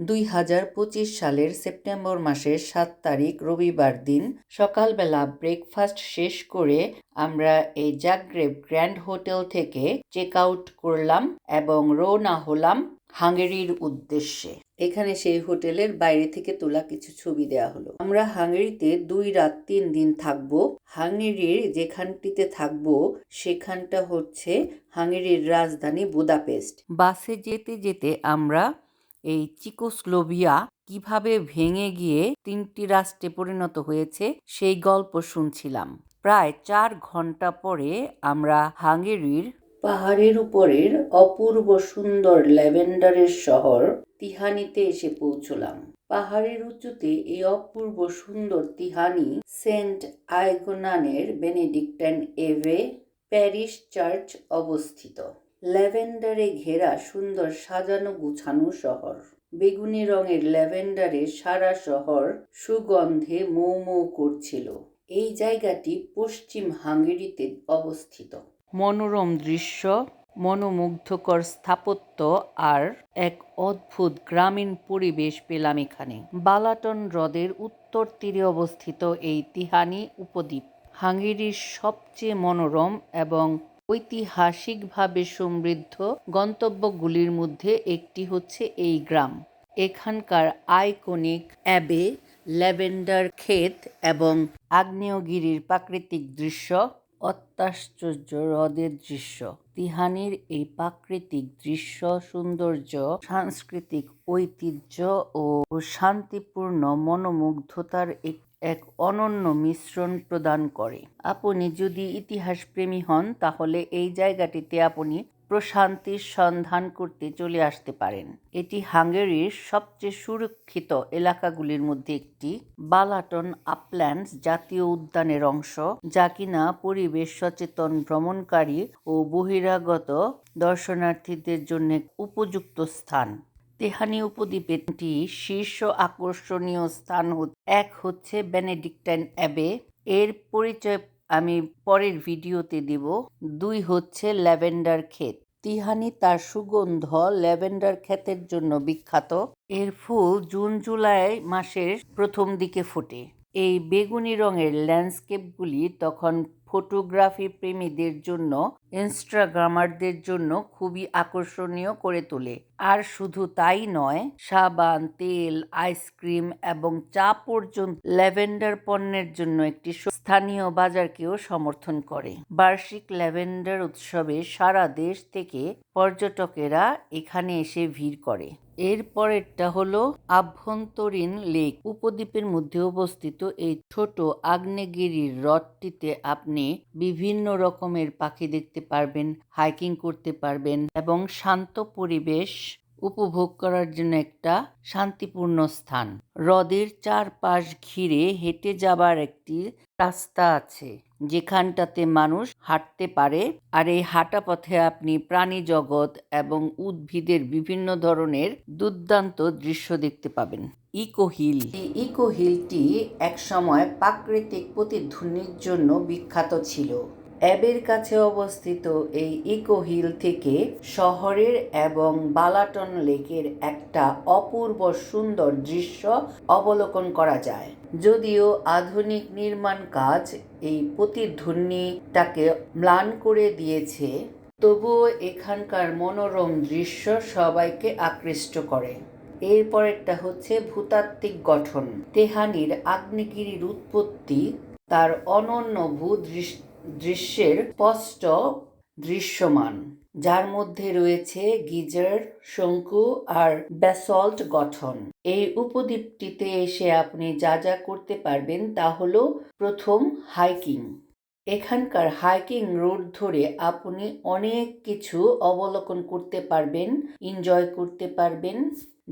দুই হাজার পঁচিশ সালের সেপ্টেম্বর মাসের সাত তারিখ রবিবার দিন সকালবেলা ব্রেকফাস্ট শেষ করে আমরা এই জাগ্রেব গ্র্যান্ড হোটেল থেকে চেক আউট করলাম এবং রওনা হলাম হাঙ্গেরির উদ্দেশ্যে। এখানে সেই হোটেলের বাইরে থেকে তোলা কিছু ছবি দেওয়া হলো। আমরা হাঙ্গেরিতে দুই রাত তিন দিন থাকব। হাঙ্গেরির যেখানটিতে থাকব, সেখানটা হচ্ছে হাঙ্গেরির রাজধানী বুদাপেস্ট। বাসে যেতে যেতে আমরা এই চিকোস্লোভিয়া কীভাবে ভেঙে গিয়ে তিনটি রাষ্ট্রে পরিণত হয়েছে সেই গল্প শুনছিলাম। প্রায় চার ঘণ্টা পরে আমরা হাঙ্গেরির পাহাড়ের উপরের অপূর্ব সুন্দর ল্যাভেন্ডারের শহর তিহানিতে এসে পৌঁছলাম। পাহাড়ের উঁচুতে এই অপূর্ব সুন্দর তিহানি সেন্ট আইগোনানের বেনেডিক্টাইন এভে প্যারিস চার্চ অবস্থিত। ল্যাভেন্ডারে ঘেরা সুন্দর সাজানো গুছানো শহর। বেগুনি রঙের ল্যাভেন্ডারে সারা শহর সুগন্ধে মৌ মৌ করছিল। এই জায়গাটি পশ্চিম হাঙ্গেরিতে অবস্থিত। মনোরম দৃশ্য, মনোমুগ্ধকর স্থাপত্য আর এক অদ্ভুত গ্রামীণ পরিবেশ পেলাম এখানে। বালাটন হ্রদের উত্তর তীরে অবস্থিত এই তিহানি উপদ্বীপ হাঙ্গেরির সবচেয়ে মনোরম এবং ঐতিহাসিকভাবে সমৃদ্ধ গন্তব্যগুলির মধ্যে একটি হচ্ছে এই গ্রাম। এখানকার আইকনিক অ্যাবে, ল্যাভেন্ডার ক্ষেত এবং আগ্নেয়গিরির প্রাকৃতিক দৃশ্য অত্যাশ্চর্য হ্রদের দৃশ্য। তিহানির এই প্রাকৃতিক দৃশ্য, সৌন্দর্য, সাংস্কৃতিক ঐতিহ্য ও শান্তিপূর্ণ মনোমুগ্ধতার এক এক অনন্য মিশ্রণ প্রদান করে। আপনি যদি ইতিহাসপ্রেমী হন, তাহলে এই জায়গাটিতে আপনি প্রশান্তির সন্ধান করতে চলে আসতে পারেন। এটি হাঙ্গেরির সবচেয়ে সুরক্ষিত এলাকাগুলির মধ্যে একটি, বালাটন আপল্যান্ডস জাতীয় উদ্যানের অংশ, যা কিনা পরিবেশ সচেতন, ভ্রমণকারী ও বহিরাগত দর্শনার্থীদের জন্য উপযুক্ত স্থান। তেহানি উপদ্বীপে একটি শীর্ষ আকর্ষণীয় স্থান এক হচ্ছে বেনেডিক্টাইন অ্যাবে। এর পরিচয় আমি পরের ভিডিওতে দেব। দুই হচ্ছে ল্যাভেন্ডার ক্ষেত। তিহানি তার সুগন্ধ ল্যাভেন্ডার ক্ষেতের জন্য বিখ্যাত। এর ফুল জুন জুলাই মাসের প্রথম দিকে ফোটে। এই বেগুনি রঙের ল্যান্ডস্কেপগুলি তখন ফটোগ্রাফি প্রেমীদের জন্য ইনস্টাগ্রামারদের জন্য খুবই আকর্ষণীয় করে তোলে। আর শুধু তাই নয়, সাবান, তেল, আইসক্রিম এবং চা পর্যন্ত ল্যাভেন্ডার পণ্যের জন্য একটি স্থানীয় বাজারকেও সমর্থন করে। বার্ষিক ল্যাভেন্ডার উৎসবে সারা দেশ থেকে পর্যটকেরা এখানে এসে ভিড় করে। এর পরেরটা হলো আভ্যন্তরীণ লেক। উপদ্বীপের মধ্যে অবস্থিত এই ছোট আগ্নেয়গিরির হ্রদটিতে আপনি বিভিন্ন রকমের পাখি দেখতে পারবেন হাইকিং করতে পারবেন এবং শান্ত পরিবেশ উপভোগ করার জন্য একটা শান্তিপূর্ণ স্থান। হ্রদের চারপাশ ঘিরে হেঁটে যাবার একটি রাস্তা আছে, যেখানটাতে মানুষ হাঁটতে পারে। আর এই হাঁটা পথে আপনি প্রাণী জগৎ এবং উদ্ভিদের বিভিন্ন ধরনের দুর্দান্ত দৃশ্য দেখতে পাবেন। Echo hill. এই ইকো হিলটি একসময় প্রাকৃতিক প্রতিধ্বনির জন্য বিখ্যাত ছিল। অ্যাবের কাছে অবস্থিত এই ইকো হিল থেকে শহরের এবং বালাটন লেকের একটা অপূর্ব সুন্দর দৃশ্য অবলোকন করা যায়। যদিও আধুনিক নির্মাণ কাজ এই প্রতিধ্বনিটাকে ম্লান করে দিয়েছে, তবুও এখানকার মনোরম দৃশ্য সবাইকে আকৃষ্ট করে। এরপরেরটা হচ্ছে ভূতাত্ত্বিক গঠন। তেহানির আগ্নেয়গিরির উৎপত্তি তার অনন্য ভূদৃশ্য দৃশ্যের স্পষ্ট দৃশ্যমান, যার মধ্যে রয়েছে গিজার, শঙ্কু আর ব্যাসল্ট গঠন। এই উপদ্বীপটিতে এসে আপনি যা যা করতে পারবেন তা হল প্রথম হাইকিং। এখানকার হাইকিং রোড ধরে আপনি অনেক কিছু অবলোকন করতে পারবেন, এনজয় করতে পারবেন।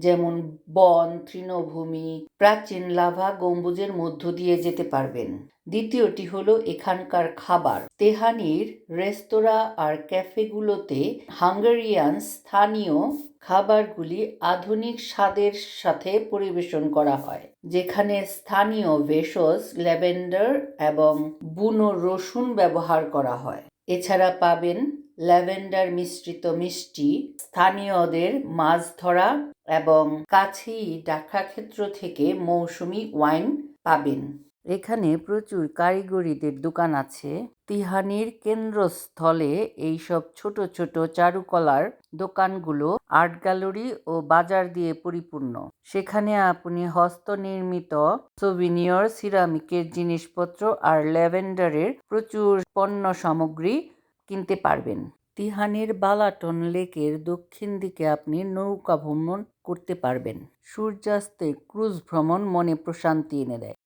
যেমন বন, তৃণভূমি, প্রাচীন লাভা গম্বুজের মধ্য দিয়ে যেতে পারবেন। দ্বিতীয়টি হলো এখানকার খাবার। তেহানির রেস্তোরাঁ আর ক্যাফেগুলোতে হাঙ্গেরিয়ান স্থানীয় খাবারগুলি আধুনিক স্বাদের সাথে পরিবেশন করা হয়, যেখানে স্থানীয় ভেষজ, ল্যাভেন্ডার এবং বুনো রসুন ব্যবহার করা হয়। এছাড়া পাবেন ল্যাভেন্ডার মিশ্রিত মিষ্টি, স্থানীয়দের মাছ ধরা এবং কাছেই ডাকরা ক্ষেত্র থেকে মৌসুমি ওয়াইন পাবেন। এখানে প্রচুর কারিগরিদের দোকান আছে। তিহানির কেন্দ্রস্থলে এইসব ছোট ছোট চারুকলার দোকানগুলো, আর্ট গ্যালারি ও বাজার দিয়ে পরিপূর্ণ। সেখানে আপনি হস্তনির্মিত সোভিনিয়র সিরামিকের জিনিসপত্র আর ল্যাভেন্ডারের প্রচুর পণ্য সামগ্রী কিনতে পারবেন। তিহানির বালাটন লেকের দক্ষিণ দিকে আপনি নৌকা ভ্রমণ করতে পারবেন। সূর্যাস্তে ক্রুজ ভ্রমণ মনে প্রশান্তি এনে দেয়।